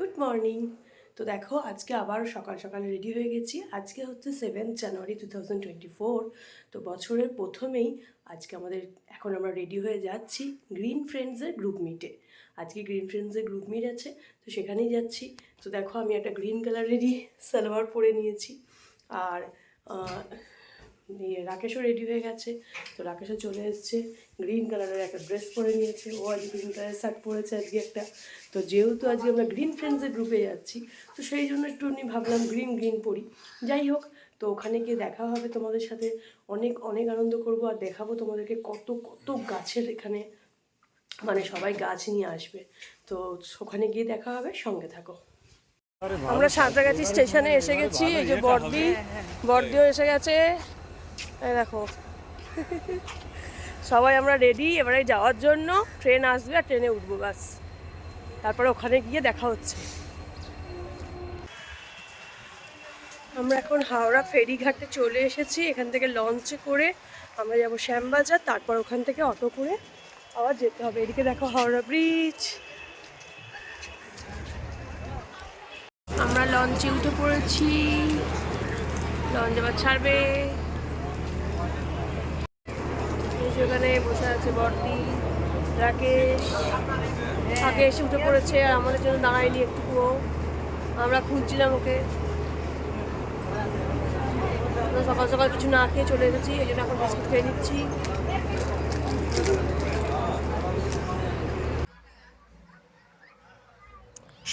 Good morning তো দেখো, আজকে আবার সকাল সকাল রেডি হয়ে গেছি। আজকে হচ্ছে seventh January two thousand four তো বছরের প্রথমেই আজকে আমাদের এখন আমরা রেডি হয়ে যাচ্ছি গ্রিন ফ্রেন্ডসের গ্রুপ মিটে আজকে গ্রিন ফ্রেন্ডসের গ্রুপ মিট আছে, তো সেখানেই যাচ্ছি। তো দেখো, আমি একটা গ্রিন কালারেরই সালোয়ার পরে নিয়েছি। আর ইয়ে রাকেশও রেডি হয়ে গেছে। তো রাকেশও চলে এসছে। গ্রিন কালারের একটা ড্রেস পরে নিয়েছে। ও আজ গ্রিন কালারের শার্ট পরেছে আজকে একটা। তো যেহেতু আজকে আমরা গ্রিন ফ্রেন্ডসের গ্রুপে যাচ্ছি তো সেই জন্য একটু আমি ভাবলাম গ্রিন গ্রিন পরি। যাই হোক তো ওখানে গিয়ে দেখা হবে তোমাদের সাথে। অনেক অনেক আনন্দ করব আর দেখাবো তোমাদেরকে কত কত গাছের এখানে মানে সবাই গাছ নিয়ে আসবে। তো ওখানে গিয়ে দেখা হবে সঙ্গে থাকো। আমরা সাঁতরাগাছি স্টেশনে এসে গেছি এই যে বর্দি। বর্দিও এসে গেছে। দেখো। সবাই আমরা রেডি এবারে যাওয়ার জন্য ট্রেন আসবে আর ট্রেনে উঠবো বাস তারপরে ওখানে গিয়ে দেখা হচ্ছে। আমরা এখন হাওড়া ফেরিঘাটে চলে এসেছি, এখান থেকে লঞ্চে করে আমরা যাব শ্যামবাজার, তারপর ওখান থেকে অটো করে আবার যেতে হবে। এদিকে দেখো হাওড়া ব্রিজ আমরা লঞ্চে উঠে পড়েছি। লঞ্চ এবার ছাড়বে। ওখানে বসে আছে বর্দি, রাকেশ। আগে এসে উঠে পড়েছে আর আমাদের জন্য দাঁড়ায়নি একটুকুও আমরা খুঁজছিলাম ওকে। সকাল সকাল কিছু না খেয়ে চলে এসেছি, এই জন্য এখন বিস্কুট খেয়ে নিচ্ছি।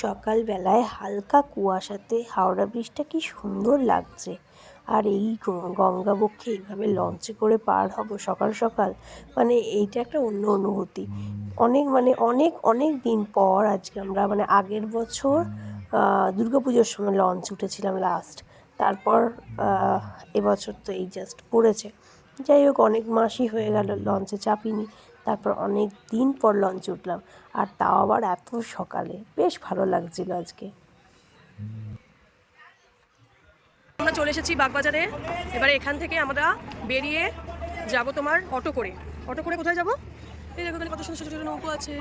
সকালবেলায় হালকা কুয়াশাতে হাওড়া ব্রিজটা কি সুন্দর লাগছে। আর এই গঙ্গাবক্ষে এইভাবে লঞ্চে করে পার হব সকাল সকাল মানে এইটা একটা অন্য অনুভূতি। অনেক মানে অনেক অনেক দিন পর আজকে আমরা মানে আগের বছর দুর্গাপুজোর সময় লঞ্চ উঠেছিলাম লাস্ট তারপর এবছর তো এই জাস্ট পড়েছে। যাই হোক অনেক মাসই হয়ে গেল লঞ্চে চাপিনি তারপর অনেক দিন পর লঞ্চে উঠলাম আর তাও আবার এত সকালে বেশ ভালো লাগছিল আজকে। চলে এসেছি বাগবাজারে। এবারে এখান থেকে আমরা বেরিয়ে যাব তোমার অটো করে। অটো করে কোথায় যাব? এই দেখো কত সুন্দর ছোটো ছোটো নৌকো আছে।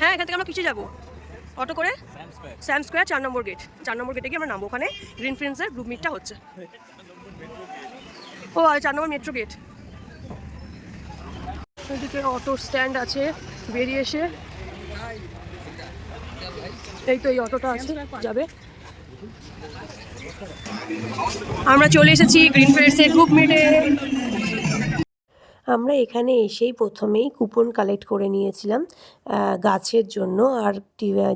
হ্যাঁ এখান থেকে আমরা কিসে যাব? অটো করে? স্যাম স্কোয়ার চার নম্বর গেট চার নম্বর গেটে গিয়ে আমরা নামবো। ওখানে গ্রিন ফ্রেন্ডসের গ্রুপ মিটটা হচ্ছে। ও, আর চার নম্বর মেট্রো গেট এদিকে অটো স্ট্যান্ড আছে। বেরিয়ে এসে এই তো এই অটোটা আছে, যাবে। আমরা চলে এসেছি গ্রিন ফেয়ার্সের গ্রুপ মিটে আমরা এখানে এসেই প্রথমেই কুপন কালেক্ট করে নিয়েছিলাম গাছের জন্য আর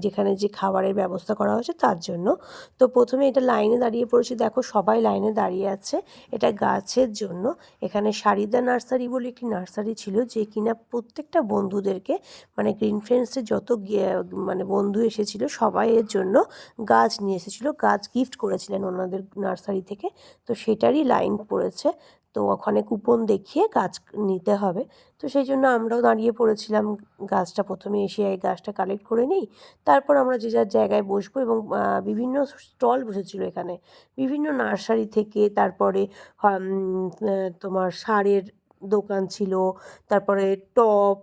যেখানে যে খাবারের ব্যবস্থা করা হয়েছে তার জন্য। তো প্রথমে এটা লাইনে দাঁড়িয়ে পড়েছি। দেখো সবাই লাইনে দাঁড়িয়ে আছে এটা গাছের জন্য। এখানে সারিদা নার্সারি বলে একটি নার্সারি ছিল যে কিনা প্রত্যেকটা বন্ধুদেরকে মানে গ্রিন ফ্রেন্ডসের যত মানে বন্ধু এসেছিল সবাই এর জন্য গাছ নিয়ে এসেছিল। গাছ গিফট করেছিলেন ওনাদের নার্সারি থেকে। তো সেটারই লাইন পড়েছে। তো ওখানে কুপন দেখিয়ে গাছ নিতে হবে। তো সেই জন্য আমরাও দাঁড়িয়ে পড়েছিলাম গাছটা প্রথমে এসে এই গাছটা কালেক্ট করে নিই। তারপর আমরা যে যার জায়গায় বসবো এবং বিভিন্ন স্টল বসেছিল এখানে। বিভিন্ন নার্সারি থেকে, তারপরে তোমার সারের দোকান ছিল, তারপরে টপ,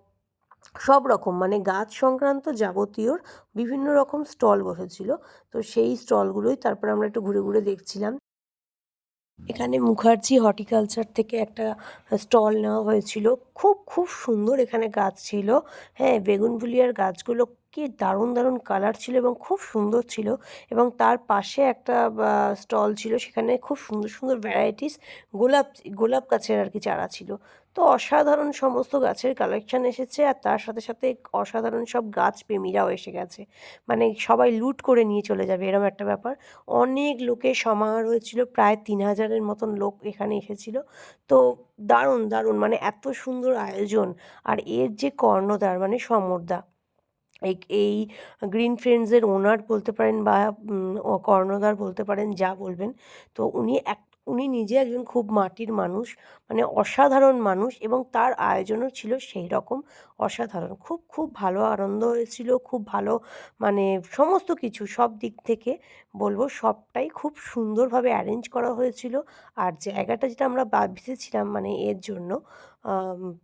সব রকম মানে গাছ সংক্রান্ত যাবতীয় বিভিন্ন রকম স্টল বসেছিল। তো সেই স্টলগুলোই তারপর আমরা একটু ঘুরে ঘুরে দেখছিলাম। এখানে মুখার্জি হর্টিকালচার থেকে একটা স্টল নেওয়া হয়েছিল। খুব খুব সুন্দর এখানে গাছ ছিল। হ্যাঁ বেগুনভুলিয়ার গাছগুলো কি দারুণ দারুণ কালার ছিল এবং খুব সুন্দর ছিল এবং তার পাশে একটা স্টল ছিল সেখানে খুব সুন্দর সুন্দর ভ্যারাইটিস গোলাপ গোলাপ গাছের আর কি চারা ছিল। তো অসাধারণ সমস্ত গাছের কালেকশন এসেছে আর তার সাথে সাথে অসাধারণ সব গাছ প্রেমীরাও এসে গেছে। মানে সবাই লুট করে নিয়ে চলে যাবে এরকম একটা ব্যাপার। অনেক লোকের সমাহার হয়েছিল, প্রায় তিন হাজারের মতন লোক এখানে এসেছিল। তো দারুণ দারুণ মানে এত সুন্দর আয়োজন। আর এর যে কর্ণধার মানে সমরদা এই এই গ্রিন ফ্রেন্ডসের ওনার বলতে পারেন বা কর্ণধার বলতে পারেন, যা বলবেন। তো উনি এক, উনি নিজে একজন খুব মাটির মানুষ মানে অসাধারণ মানুষ এবং তার আয়োজনও ছিল সেই রকম অসাধারণ। খুব খুব ভালো আনন্দ হয়েছিল, খুব ভালো মানে সমস্ত কিছু সব দিক থেকে বলব, সবটাই খুব সুন্দরভাবে অ্যারেঞ্জ করা হয়েছিল। আর জায়গাটা যেটা আমরা বেছেছিলাম মানে এর জন্য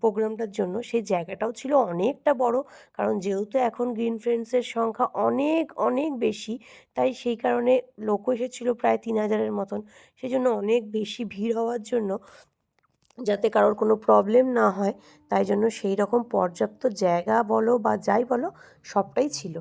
প্রোগ্রামটার জন্য সেই জায়গাটাও ছিল অনেকটা বড়। কারণ যেহেতু এখন গ্রিন ফ্রেন্ডসের সংখ্যা অনেক অনেক বেশি, তাই সেই কারণে লোকও এসেছিল প্রায় তিন হাজারের মতন। সেই জন্য অনেক বেশি ভিড় হওয়ার জন্য যাতে কারোর কোনো প্রবলেম না হয়, তাই জন্য সেই রকম পর্যাপ্ত জায়গা বলো বা যাই বলো সবটাই ছিল।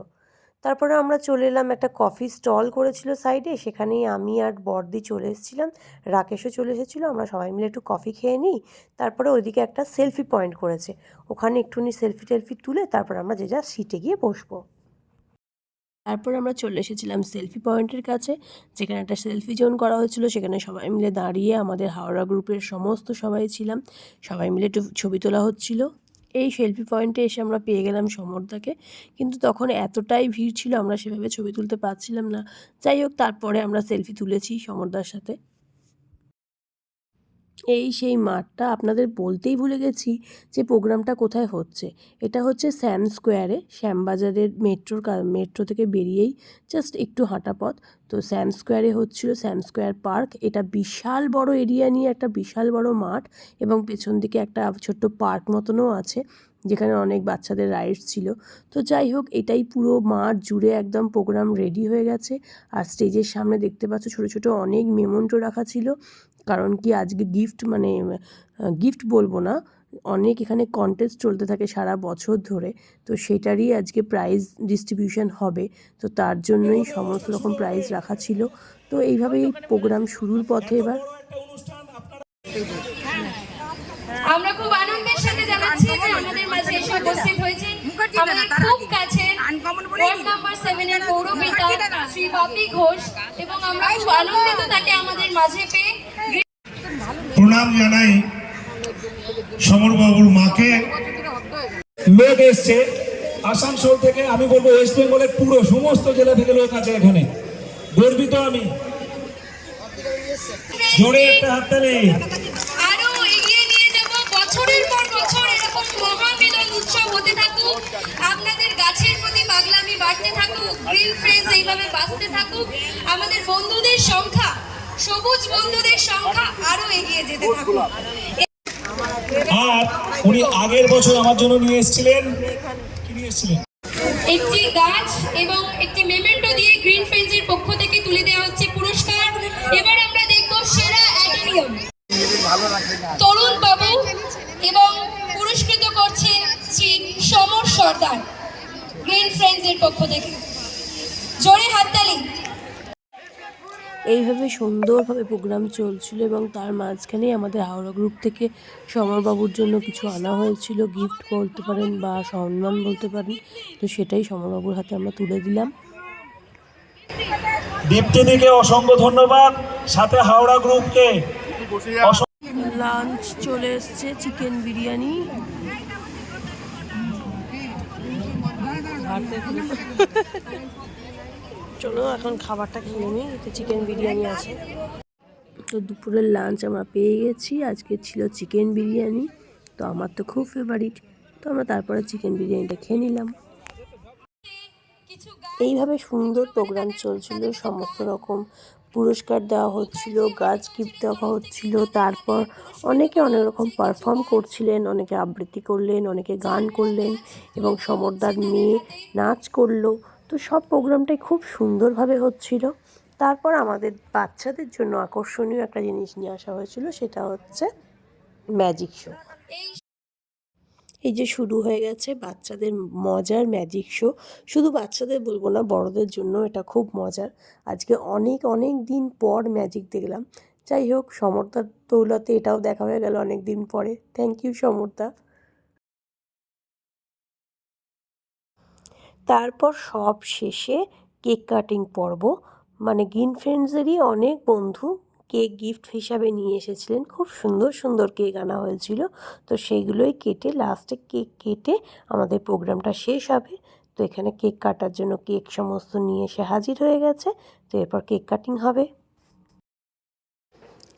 তারপরে আমরা চলে এলাম একটা কফি স্টল করেছিল সাইডে, সেখানেই আমি আর বর্দি চলে এসেছিলাম। রাকেশও চলে এসেছিল, আমরা সবাই মিলে একটু কফি খেয়ে নিই। তারপরে ওইদিকে একটা সেলফি পয়েন্ট করেছে। ওখানে একটুখানি সেলফি টেলফি তুলে তারপর আমরা যে যা সিটে গিয়ে বসবো। তারপর আমরা চলে এসেছিলাম সেলফি পয়েন্টের কাছে, যেখানে একটা সেলফি জোন করা হয়েছিল। সেখানে সবাই মিলে দাঁড়িয়ে আমাদের হাওড়া গ্রুপের সমস্ত সবাই ছিলাম। সবাই মিলে একটু ছবি তোলা হচ্ছিল। এই সেলফি পয়েন্টে এসে আমরা পেয়ে গেলাম সমরদাকে। কিন্তু তখন এতটাই ভিড় ছিল, আমরা সেভাবে ছবি তুলতে পারছিলাম না। যাই হোক, তারপরে আমরা সেলফি তুলেছি সমর্দার সাথে। এই সেই মাঠটা আপনাদের বলতেই ভুলে গেছি যে প্রোগ্রামটা কোথায় হচ্ছে। এটা হচ্ছে শ্যাম স্কোয়ারে শ্যামবাজারের মেট্রোর মেট্রো থেকে বেরিয়েই জাস্ট একটু হাঁটা পথ। তো শ্যাম স্কোয়ারে হচ্ছিল শ্যাম স্কোয়ার পার্ক। এটা বিশাল বড় এরিয়া নিয়ে একটা বিশাল বড় মাঠ এবং পেছন দিকে একটা ছোট্ট পার্ক মতনও আছে, যেখানে অনেক বাচ্চাদের রাইডস ছিল। তো যাই হোক, এটাই পুরো মাঠ জুড়ে একদম প্রোগ্রাম রেডি হয়ে গেছে। আর স্টেজের সামনে দেখতে পাচ্ছ ছোটো ছোটো অনেক মেমন্টো রাখা ছিল। কারণ কি আজকে গিফট মানে গিফট বলব না অনেক এখানে কন্টেস্ট চলতে থাকে সারা বছর ধরে তো সেটারই আজকে প্রাইজ ডিস্ট্রিবিউশন হবে তো তার জন্যই সমস্ত রকম প্রাইজ রাখা ছিল তো এইভাবেই প্রোগ্রাম শুরুর পথে এবার। আমরা খুব আনন্দের সাথে জানাচ্ছি যে আমাদের মাঝে এসে উপস্থিত হয়েছেন আমাদের খুব ওয়ার্ড নাম্বার সেভেনের পৌরপিতা শ্রী বাপি ঘোষ এবং আমরা খুব আনন্দিত তাকে আমাদের মাঝে পেয়ে প্রণাম জানাই সমরবাবুর মাকে। লোক এসছে আসানসোল থেকে আমি বলব ওয়েস্ট বেঙ্গলের পুরো সমস্ত জেলা থেকে লোক আছে এখানে। গর্বিত আমি। জোরে একটা হাততালি আরও এগিয়ে নিয়ে যাব। বছরের পর বছর এরকম মহামিলন উৎসব হতে থাকুক। থাকুক গ্রিন ফ্রেন্ডস এইভাবে বাঁচতে থাকুক আমাদের বন্ধুদের সংখ্যা সবুজ বন্ধুদের সংখ্যা আরও এগিয়ে যেতে থাকুক। আর উনি আগের বছর আমার জন্য নিয়ে এসেছিলেন। কি নিয়ে এসেছিলেন? একটি গাছ এবং একটি মেমেন্টো দিয়ে গ্রিন ফ্রেন্ডসের পক্ষ থেকে তুলে দেওয়া হচ্ছে পুরস্কার। এবার আমরা দেখব সেরা অ্যাডেনিয়াম। তরুণ বাবু এবং পুরস্কৃত করছেন শ্রী সমর সর্দার। পক্ষ থেকে। জোরে হাততালি। এইভাবে সুন্দরভাবে প্রোগ্রাম চলছিল এবং তার মাঝখানেই আমাদের হাওড়া গ্রুপ থেকে সমরবাবুর জন্য কিছু আনা হয়েছিল গিফট বলতে পারেন বা সম্মান বলতে পারেন। তো সেটাই সমরবাবুর হাতে আমরা তুলে দিলাম। দীপ্তিদিকে অসংখ্য ধন্যবাদ। সাথে হাওড়া গ্রুপকে লাঞ্চ চলে এসছে চিকেন বিরিয়ানি। চলো এখন খাবারটা খেয়ে নিই এতে চিকেন বিরিয়ানি আছে। তো দুপুরের লাঞ্চ আমরা পেয়ে গেছি আজকে ছিল চিকেন বিরিয়ানি তো আমার তো খুব ফেভারিট তো আমরা তারপরে চিকেন বিরিয়ানিটা খেয়ে নিলাম। এইভাবে সুন্দর প্রোগ্রাম চলছিল সমস্ত রকম পুরস্কার দেওয়া হচ্ছিল, গাছ গিফট দেওয়া হচ্ছিল, তারপর অনেকে অনেক রকম পারফর্ম করছিলেন, অনেকে আবৃত্তি করলেন, অনেকে গান করলেন এবং সমরদার মেয়ে নাচ করল। তো সব প্রোগ্রামটাই খুব সুন্দরভাবে হচ্ছিল। তারপর আমাদের বাচ্চাদের জন্য আকর্ষণীয় একটা জিনিস নিয়ে আসা হয়েছিল, সেটা হচ্ছে ম্যাজিক শো এই যে শুরু হয়ে গেছে বাচ্চাদের মজার ম্যাজিক শো শুধু বাচ্চাদের বলব না, বড়দের জন্য এটা খুব মজার। আজকে অনেক অনেক দিন পর ম্যাজিক দেখলাম। যাই হোক সমর্থার দৌলতে এটাও দেখা হয়ে গেল অনেক দিন পরে। Thank you Samartha. তারপর সব শেষে কেক কাটিং পর্ব। মানে গ্রিন ফ্রেন্ডসেরই অনেক বন্ধু কেক গিফট হিসাবে নিয়ে এসেছিলেন। খুব সুন্দর সুন্দর কেক আনা হয়েছিল। তো সেইগুলোই কেটে লাস্টে কেক কেটে আমাদের প্রোগ্রামটা শেষ হবে। তো এখানে কেক কাটার জন্য কেক সমস্ত নিয়ে এসে হাজির হয়ে গেছে। তো এরপর কেক কাটিং হবে।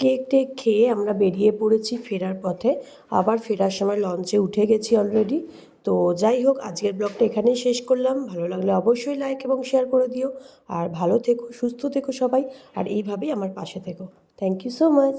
কেক টেক খেয়ে আমরা বেরিয়ে পড়েছি ফেরার পথে। আবার ফেরার সময় লঞ্চে উঠে গেছি অলরেডি তো যাই হোক, আজকের ব্লগটা এখানেই শেষ করলাম। ভালো লাগলে অবশ্যই লাইক এবং শেয়ার করে দিও। আর ভালো থেকো, সুস্থ থেকো সবাই। আর এইভাবেই আমার পাশে থেকো। Thank you so much